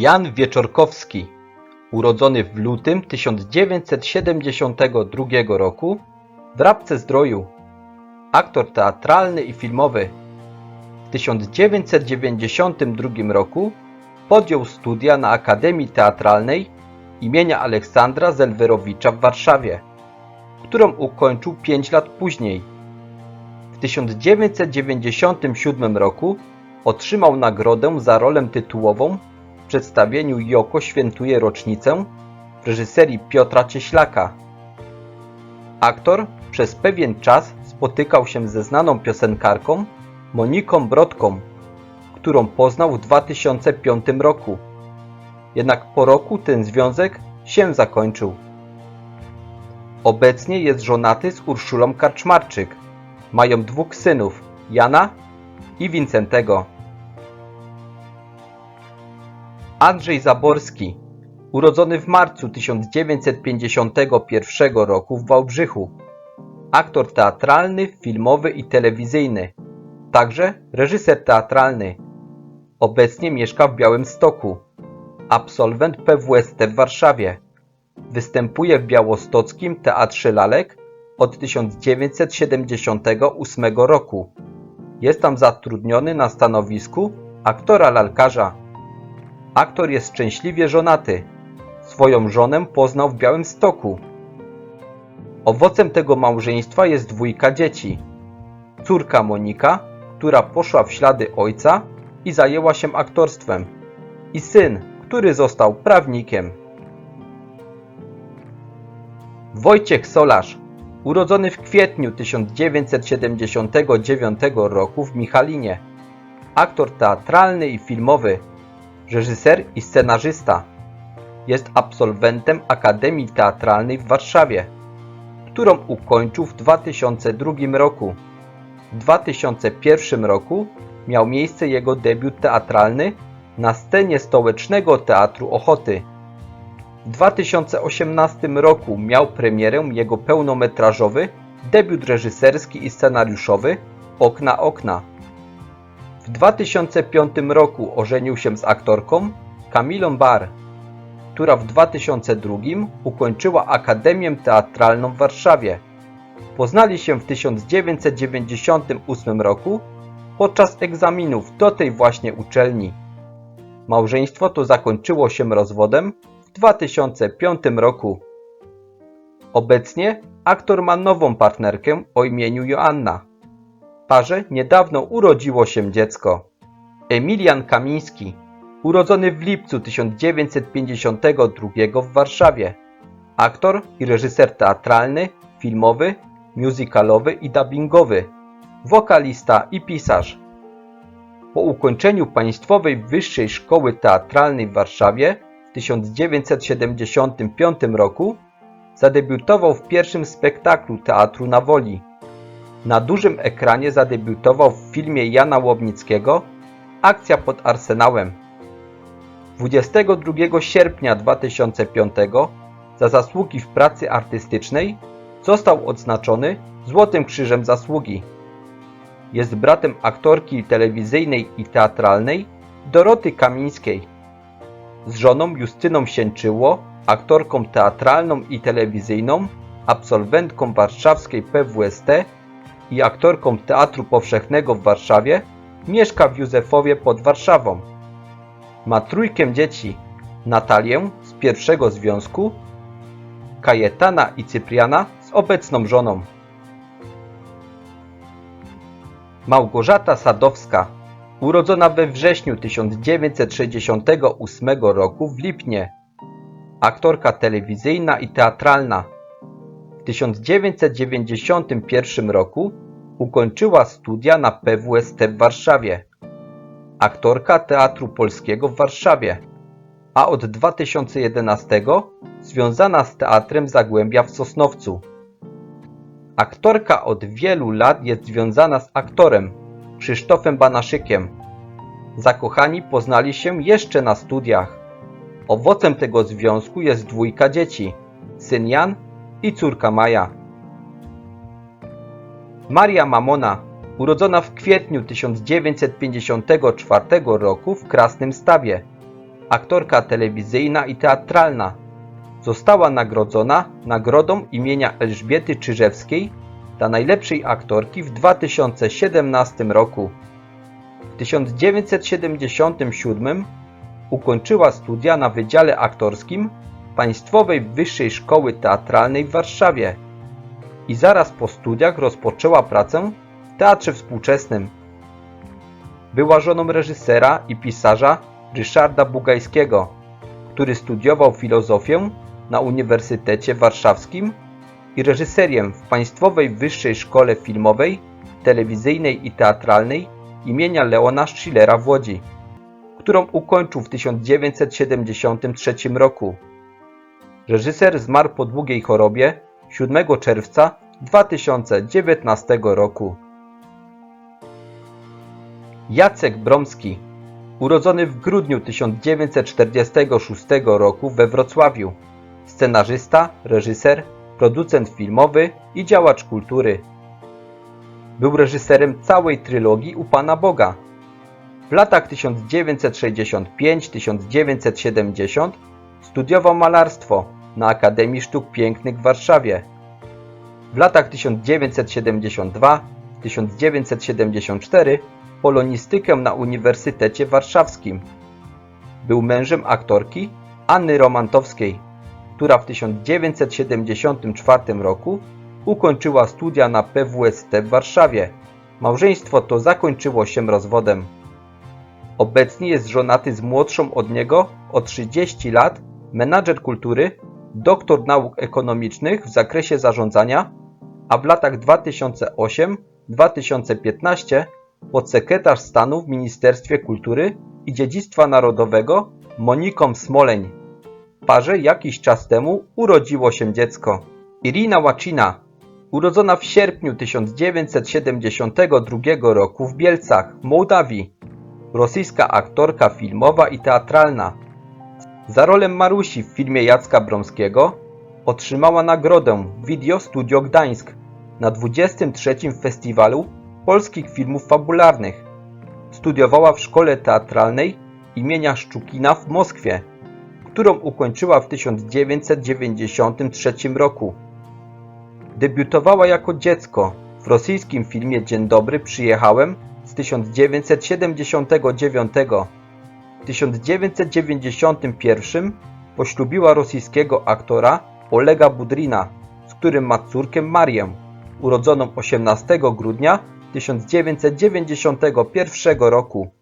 Jan Wieczorkowski, urodzony w lutym 1972 roku w Rabce Zdroju, aktor teatralny i filmowy. W 1992 roku podjął studia na Akademii Teatralnej imienia Aleksandra Zelwerowicza w Warszawie, którą ukończył 5 lat później. W 1997 roku otrzymał nagrodę za rolę tytułową przedstawieniu Joko świętuje rocznicę w reżyserii Piotra Cieślaka. Aktor przez pewien czas spotykał się ze znaną piosenkarką Moniką Brodką, którą poznał w 2005 roku. Jednak po roku ten związek się zakończył. Obecnie jest żonaty z Urszulą Karczmarczyk. Mają dwóch synów, Jana i Wincentego. Andrzej Zaborski, urodzony w marcu 1951 roku w Wałbrzychu. Aktor teatralny, filmowy i telewizyjny. Także reżyser teatralny. Obecnie mieszka w Białymstoku. Absolwent PWST w Warszawie. Występuje w Białostockim Teatrze Lalek od 1978 roku. Jest tam zatrudniony na stanowisku aktora lalkarza. Aktor jest szczęśliwie żonaty. Swoją żonę poznał w Białymstoku. Owocem tego małżeństwa jest dwójka dzieci. Córka Monika, która poszła w ślady ojca i zajęła się aktorstwem. I syn, który został prawnikiem. Wojciech Solarz, urodzony w kwietniu 1979 roku w Michalinie. Aktor teatralny i filmowy, reżyser i scenarzysta. Jest absolwentem Akademii Teatralnej w Warszawie, którą ukończył w 2002 roku. W 2001 roku miał miejsce jego debiut teatralny na scenie Stołecznego Teatru Ochoty. W 2018 roku miał premierę jego pełnometrażowy debiut reżyserski i scenariuszowy Okna Okna. W 2005 roku ożenił się z aktorką Kamilą Bar, która w 2002 ukończyła Akademię Teatralną w Warszawie. Poznali się w 1998 roku podczas egzaminów do tej właśnie uczelni. Małżeństwo to zakończyło się rozwodem w 2005 roku. Obecnie aktor ma nową partnerkę o imieniu Joanna. Parze niedawno urodziło się dziecko. Emilian Kamiński, urodzony w lipcu 1952 w Warszawie. Aktor i reżyser teatralny, filmowy, musicalowy i dubbingowy. Wokalista i pisarz. Po ukończeniu Państwowej Wyższej Szkoły Teatralnej w Warszawie w 1975 roku zadebiutował w pierwszym spektaklu Teatru na Woli. Na dużym ekranie zadebiutował w filmie Jana Łownickiego Akcja pod Arsenałem. 22 sierpnia 2005 za zasługi w pracy artystycznej został odznaczony Złotym Krzyżem Zasługi. Jest bratem aktorki telewizyjnej i teatralnej Doroty Kamińskiej. Z żoną Justyną Sięczyło, aktorką teatralną i telewizyjną, absolwentką warszawskiej PWST i aktorką Teatru Powszechnego w Warszawie, mieszka w Józefowie pod Warszawą. Ma trójkę dzieci: Natalię z pierwszego związku, Kajetana i Cypriana z obecną żoną. Małgorzata Sadowska, urodzona we wrześniu 1968 roku w Lipnie, aktorka telewizyjna i teatralna. W 1991 roku ukończyła studia na PWST w Warszawie. Aktorka Teatru Polskiego w Warszawie, a od 2011 związana z Teatrem Zagłębia w Sosnowcu. Aktorka od wielu lat jest związana z aktorem Krzysztofem Banaszykiem. Zakochani poznali się jeszcze na studiach. Owocem tego związku jest dwójka dzieci, syn Jan i córka Maja. Maria Mamona, urodzona w kwietniu 1954 roku w Krasnym Stawie. aktorka telewizyjna i teatralna. Została nagrodzona nagrodą imienia Elżbiety Czyżewskiej dla najlepszej aktorki w 2017 roku. W 1977 ukończyła studia na Wydziale Aktorskim Państwowej Wyższej Szkoły Teatralnej w Warszawie i zaraz po studiach rozpoczęła pracę w Teatrze Współczesnym. Była żoną reżysera i pisarza Ryszarda Bugajskiego, który studiował filozofię na Uniwersytecie Warszawskim i reżyserię w Państwowej Wyższej Szkole Filmowej, Telewizyjnej i Teatralnej imienia Leona Schillera w Łodzi, którą ukończył w 1973 roku. Reżyser zmarł po długiej chorobie 7 czerwca 2019 roku. Jacek Bromski, urodzony w grudniu 1946 roku we Wrocławiu, scenarzysta, reżyser, producent filmowy i działacz kultury. Był reżyserem całej trylogii U Pana Boga. W latach 1965-1970 studiował malarstwo na Akademii Sztuk Pięknych w Warszawie. W latach 1972-1974 polonistykę na Uniwersytecie Warszawskim. Był mężem aktorki Anny Romantowskiej, która w 1974 roku ukończyła studia na PWST w Warszawie. Małżeństwo to zakończyło się rozwodem. Obecnie jest żonaty z młodszą od niego o 30 lat menadżer kultury, doktor nauk ekonomicznych w zakresie zarządzania, a w latach 2008-2015 podsekretarz stanu w Ministerstwie Kultury i Dziedzictwa Narodowego Moniką Smoleń. Parze jakiś czas temu urodziło się dziecko. Irina Łacina, urodzona w sierpniu 1972 roku w Bielcach, Mołdawii, rosyjska aktorka filmowa i teatralna. Za rolę Marusi w filmie Jacka Bromskiego otrzymała nagrodę Video Studio Gdańsk na 23. Festiwalu Polskich Filmów Fabularnych. Studiowała w szkole teatralnej imienia Szczukina w Moskwie, którą ukończyła w 1993 roku. Debiutowała jako dziecko w rosyjskim filmie Dzień dobry przyjechałem z 1979. W 1991 poślubiła rosyjskiego aktora Olega Budrina, z którym ma córkę Marię, urodzoną 18 grudnia 1991 roku.